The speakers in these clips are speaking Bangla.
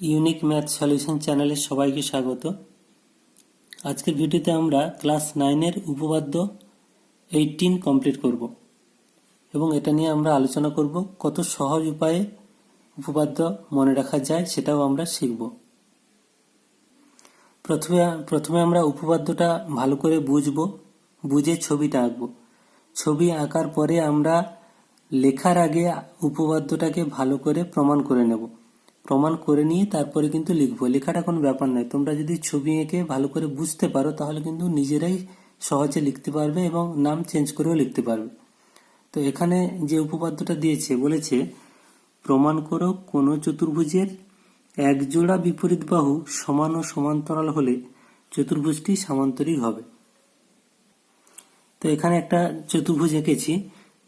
ইউনিক ম্যাথ সলিউশন চ্যানেলে সবাইকে স্বাগত। আজকের ভিডিওতে আমরা ক্লাস নাইনের উপপাদ্য এইটিন কমপ্লিট করব এবং এটা নিয়ে আমরা আলোচনা করব কত সহজ উপায়ে উপপাদ্য মনে রাখা যায় সেটাও আমরা শিখব। প্রথমে প্রথমে আমরা উপপাদ্যটা ভালো করে বুঝব, বুঝে ছবিটা আঁকবো। ছবি আঁকার পরে আমরা লেখার আগে উপপাদ্যটাকে ভালো করে প্রমাণ করে নেব। প্রমাণ করে নিয়ে তারপরে কিন্তু লিখব। লেখাটা কোনো ব্যাপার নয়। তোমরা যদি ছবি এঁকে ভালো করে বুঝতে পারো, তাহলে কিন্তু নিজেরাই সহজে লিখতে পারবে এবং নাম চেঞ্জ করেও লিখতে পারবে। তো এখানে যে উপপাদ্যটা দিয়েছে, বলেছে, প্রমাণ করো কোনো চতুর্ভুজের এক জোড়া বিপরীত বাহু সমান ও সমান্তরাল হলে চতুর্ভুজটি সামান্তরিক হবে। তো এখানে একটা চতুর্ভুজ এঁকেছি,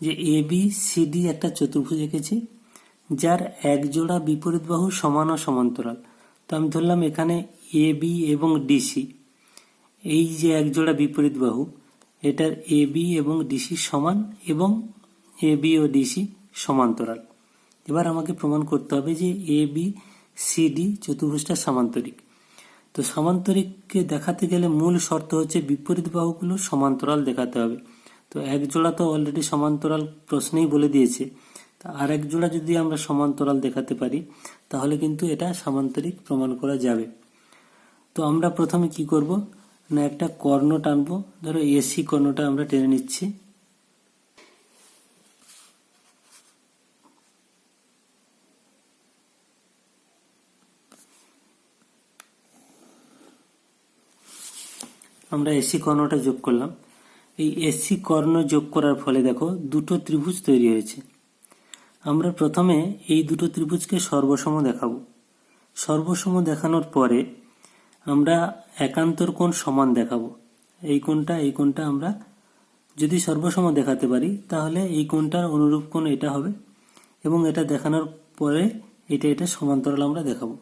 যে এ বি সি ডি একটা চতুর্ভুজ এঁকেছি। যার এক জোড়া বিপরীত বাহু সমান ও সমান্তরাল। তো আমি ধরলাম এখানে এ বি এবং ডিসি এই যে এক জোড়া বিপরীত বাহু এটার এ বি এবং ডিসি সমান এবং এ বি ও ডিসি সমান্তরাল। এবার আমাকে প্রমাণ করতে হবে যে এ বি সি ডি চতুর্ভুজটা সামান্তরিক। তো সমান্তরিককে দেখাতে গেলে মূল শর্ত হচ্ছে বিপরীত বাহুগুলো সমান্তরাল দেখাতে হবে। তো এক জোড়া তো অলরেডি সমান্তরাল প্রশ্নেই বলে দিয়েছে। তা আর এক জোড়া যদি আমরা সমান্তরাল দেখাতে পারি, তাহলে কিন্তু এটা সামান্তরিক প্রমাণ করা যাবে। তো আমরা প্রথমে কি করব? না, একটা কর্ণ টানবো। ধরো এসি কর্ণটা আমরা টেনে নিচ্ছি। আমরা এসি কর্ণটা যোগ করলাম। এই এসি কর্ণ যোগ করার ফলে দেখো দুটো ত্রিভুজ তৈরি হয়েছে। আমরা প্রথমে এই দুটো ত্রিভুজকে সর্বসম দেখাবো। সর্বসম দেখানোর পরে আমরা একান্তর কোণ সমান দেখাবো। এই কোণটা এই কোণটা আমরা যদি সর্বসম দেখাতে পারি, তাহলে এই কোণটার অনুরূপ কোণ এটা হবে এবং এটা দেখানোর পরে এটা এটা সমান্তরাল আমরা দেখাবো।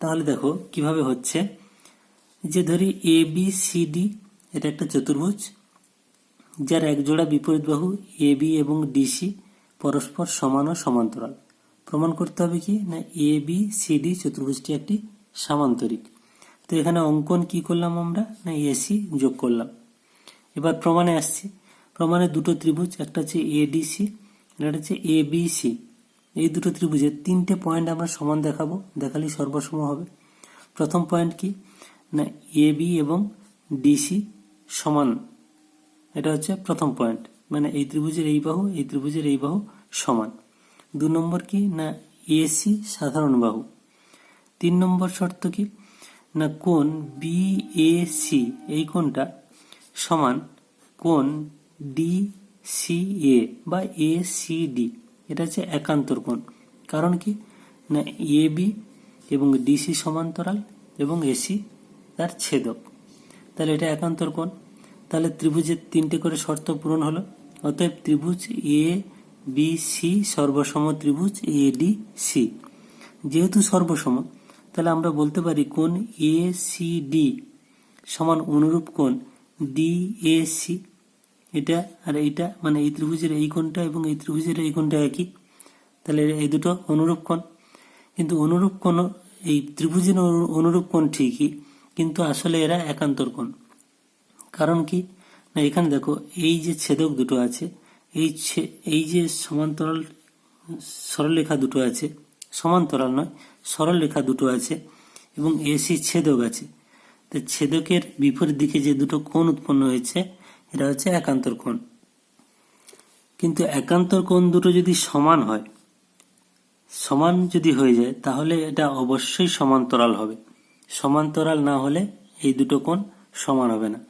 তাহলে দেখো কীভাবে হচ্ছে। যে ধরি এ বি সি ডি এটা একটা চতুর্ভুজ, যার এক জোড়া বিপরীত বাহু এ বি এবং ডিসি পরস্পর সমান ও সমান্তরাল। প্রমাণ করতে হবে কি? না এ বি সি ডি চতুর্ভুজটি একটি সামান্তরিক। তো এখানে অঙ্কন কি করলাম আমরা? না এসি যোগ করলাম। এবার প্রমাণে আসছি। প্রমাণে দুটো ত্রিভুজ, একটা হচ্ছে এডিসি একটা হচ্ছে এ বি সি এই দুটো ত্রিভুজের তিনটে পয়েন্ট আমরা সমান দেখাবো, দেখালেই সর্বসম হবে। প্রথম পয়েন্ট কি? না এ বি এবং ডিসি সমান। এটা হচ্ছে প্রথম পয়েন্ট। মানে এই ত্রিভুজের এই বাহু, এই ত্রিভুজের এই বাহু সমান। দু নম্বর কি? না এসি সাধারণ বাহু। তিন নম্বর শর্ত কি? না কোন বি এ সি এই কোণটা সমান কোন ডি সি এ বা এ সি ডি এটা হচ্ছে একান্তর কোণ। কারণ কি? না এ বি এবং ডিসি সমান্তরাল এবং এসি তার ছেদক। তাহলে এটা একান্তর কোণ। তাহলে ত্রিভুজের তিনটে করে শর্ত পূরণ হলো। অতএব ত্রিভুজ এ বি সি সর্বসম ত্রিভুজ এ ডি সি যেহেতু সর্বসম, তাহলে আমরা বলতে পারি কোন এ সি ডি সমান অনুরূপ কোণ ডি এ সি এটা আর এইটা মানে এই ত্রিভুজের এই কোণটা এবং এই ত্রিভুজের এই কোণটা একই। তাহলে এই দুটো অনুরূপ কোণ। কিন্তু অনুরূপ কোণ, এই ত্রিভুজের অনুরূপ কোণ ঠিকই, কিন্তু আসলে এরা একান্তর কোণ। কারণ কি? না, এখানে দেখো, এই যে ছেদক দুটো আছে, এই এই যে সমান্তরাল, সরলরেখা দুটো আছে, সমান্তরাল নয়, সরলরেখা দুটো আছে, এবং এসি ছেদক আছে। তো ছেদকের বিপরীত দিকে যে দুটো কোণ উৎপন্ন হয়েছে, এটা হচ্ছে একান্তর কোণ। কিন্তু একান্তর কোণ দুটো যদি সমান হয়, সমান যদি হয়ে যায়, তাহলে এটা অবশ্যই সমান্তরাল হবে। সমান্তরাল না হলে এই দুটো কোণ সমান হবে না।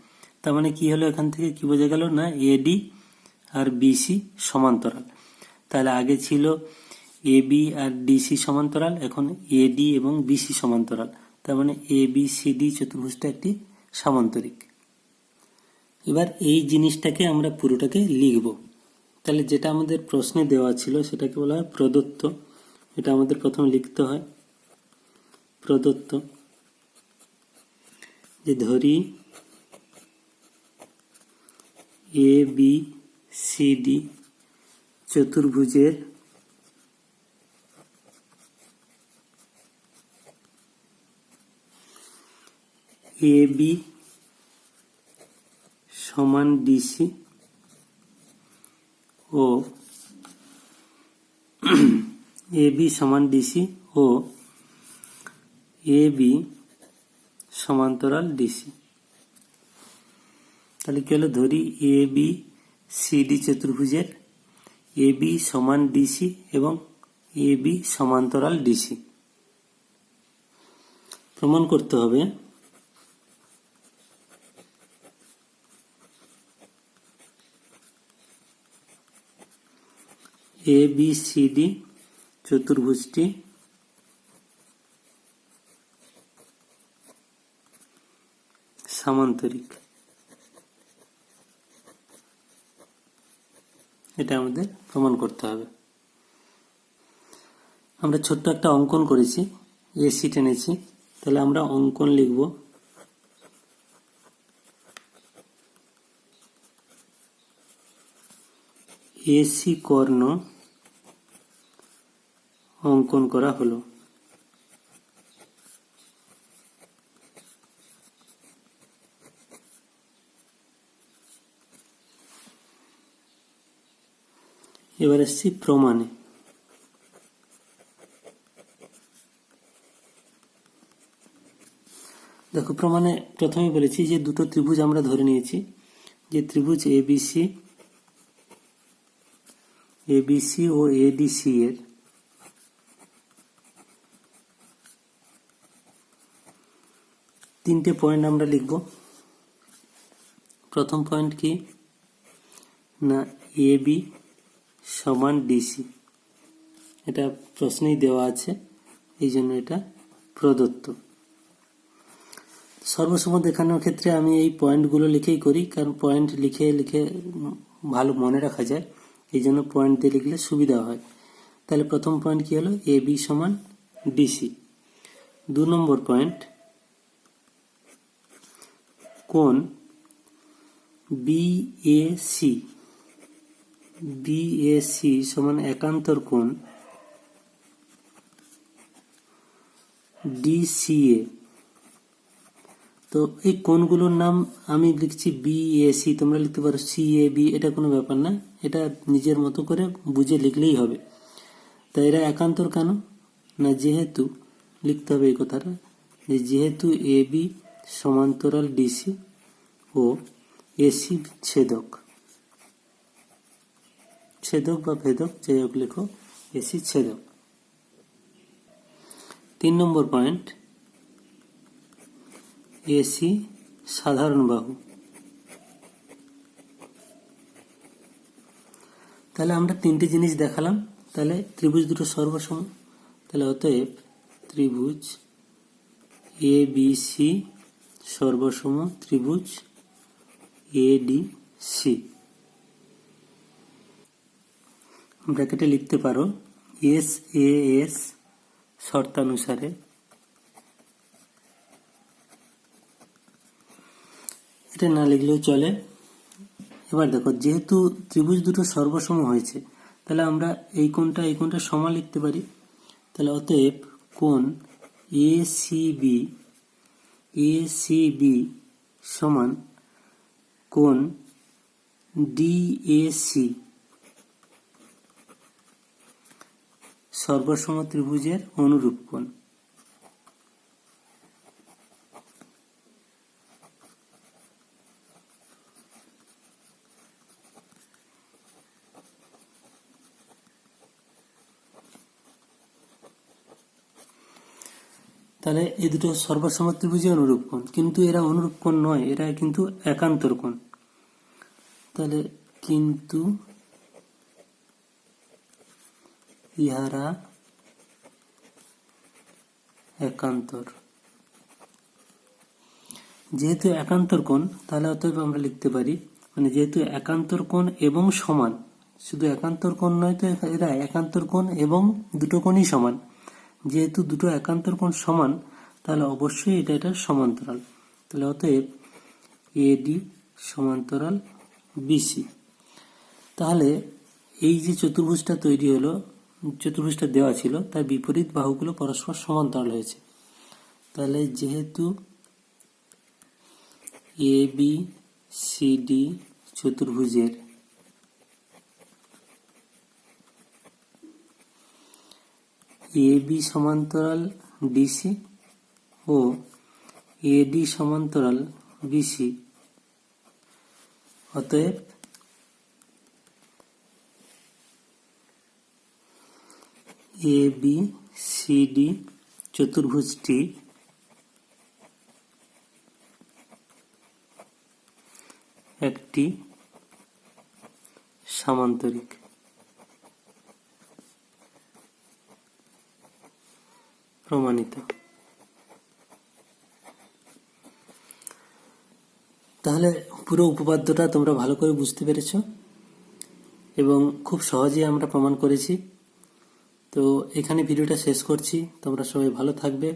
তার মানে কি হলো এখান থেকে? কি বোঝা গেল? না এডি আর বিসি সমান্তরাল। তাহলে আগে ছিল এ বি আর ডিসি সমান্তরাল, এখন এডি এবং বিসি সমান্তরাল। তার মানে এ বি সি ডি চতুর্ভুজটা একটি সামান্তরিক। এবার এই জিনিসটাকে আমরা পুরোটাকে লিখব। তাহলে যেটা আমাদের প্রশ্নে দেওয়া ছিল সেটাকে বলা হয় প্রদত্ত। এটা আমাদের প্রথমে লিখতে হয়। প্রদত্ত। যে ধরি এ বি সি ডি চতুর্ভুজের এ বি সমান ডিসি ও এ বি সমান ডিসি ও এ বি সমান্তরাল ডিসি তাহলে কি হলো? ধরি এ বি সিডি চতুর্ভুজের এ বি সমান ডিসি এবং এ বি সমান্তরাল ডিসি প্রমাণ করতে হবে। এ বি সি ডি চতুর্ভুজটি সামান্তরিক। এটা আমাদের প্রমাণ করতে হবে। আমরা ছোট্ট একটা অঙ্কন করেছি, এ এসি টেনেছি তাহলে আমরা অঙ্কন লিখব। এসি কর্ণ অঙ্কন করা হলো। এবার এসছি প্রমাণে। দেখো, প্রমাণে প্রথমে বলেছি যে দুটো ত্রিভুজ আমরা ধরে নিয়েছি। যে ত্রিভুজ এবিসি এবিসি ও এডিসি এর। তিনটে পয়েন্ট আমরা লিখব। প্রথম পয়েন্ট কি? না এ বি সমান ডিসি এটা প্রশ্নেই দেওয়া আছে, এই জন্য এটা প্রদত্ত। সর্বসম দেখানোর ক্ষেত্রে আমি এই পয়েন্টগুলো লিখেই করি, কারণ পয়েন্ট লিখে লিখে ভালো মনে রাখা যায়, এই জন্য পয়েন্ট দিয়ে লিখলে সুবিধা হয়। তাহলে প্রথম পয়েন্ট কি হলো? এ বি সমান ডিসি দু নম্বর পয়েন্ট কোন বিএসি বিএসি সমান একান্তর কোণ ডিসিএ তো এই কোণগুলোর নাম আমি লিখছি বিএসি তোমরা লিখতে পারো সিএ বি এটা কোনো ব্যাপার না, এটা নিজের মতো করে বুঝে লিখলেই হবে। তা এরা একান্তর কেন? না যেহেতু, লিখতে হবে এই কথাটা, যে যেহেতু এ বি সমান্তরাল ডিসি ও এসি ছেদক। ছেদক বা ভেদক যাই হোক লেখো, এসি ছেদক। তিন নম্বর পয়েন্ট এসি সাধারণ বাহু। তাহলে আমরা তিনটি জিনিস দেখালাম। তাহলে ত্রিভুজ দুটো সর্বসম। তাহলে অতএব ত্রিভুজ এ বি সি সর্বসম, ত্রিভুজ এ ডি সি ব্র্যাকেটে লিখতে পারো এস এ এস শর্তানুসারে। এটা না লিখলেও চলে। এবার দেখো, যেহেতু ত্রিভুজ দুটো সর্বসম হয়েছে, তাহলে আমরা এই কোণটা এই কোণটা সমান লিখতে পারি। তাহলে অতএব কোণ A C B A C B সমান কোণ ডিএসি সর্বসম ত্রিভুজের অনুরূপ কোণ। তাহলে এই দুটো সর্বসম ত্রিভুজের অনুরূপ কোণ, কিন্তু এরা অনুরূপ কোণ নয়, এরা কিন্তু একান্তর কোণ। তাহলে কিন্তু ইহারা একান্তর। যেহেতু একান্তর কোণ, তাহলে অতএব আমরা লিখতে পারি মানে যেহেতু একান্তর কোণ এবং সমান, শুধু একান্তর কোণ নয় তো এরা একান্তর কোণ এবং দুটো কোণই সমান। যেহেতু দুটো একান্তর কোণ সমান, তাহলে অবশ্যই এটা এটা সমান্তরাল। তাহলে অতএব এডি সমান্তরাল বিসি তাহলে এই যে চতুর্ভুজটা তৈরি হলো চতুর্ভুজটা দেওয়া ছিল, তার বিপরীত বাহুগুলো পরস্পর সমান্তরাল হয়েছে। তাহলে যেহেতু এ বি সি ডি চতুর্ভুজের এ বি সমান্তরাল ডিসি ও এডি সমান্তরাল বিসি অতএব এ বি সি ডি চতুর্ভুজটি। একটি সামান্তরিক। প্রমাণিত। তাহলে পুরো উপপাদ্যটা তোমরা ভালো করে বুঝতে পেরেছ এবং খুব সহজেই আমরা প্রমাণ করেছি। তো এখানে ভিডিওটা শেষ করছি। তোমরা সবাই ভালো থাকবে।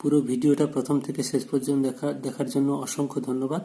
পুরো ভিডিওটা প্রথম থেকে শেষ পর্যন্ত দেখা দেখার জন্য অসংখ্য ধন্যবাদ।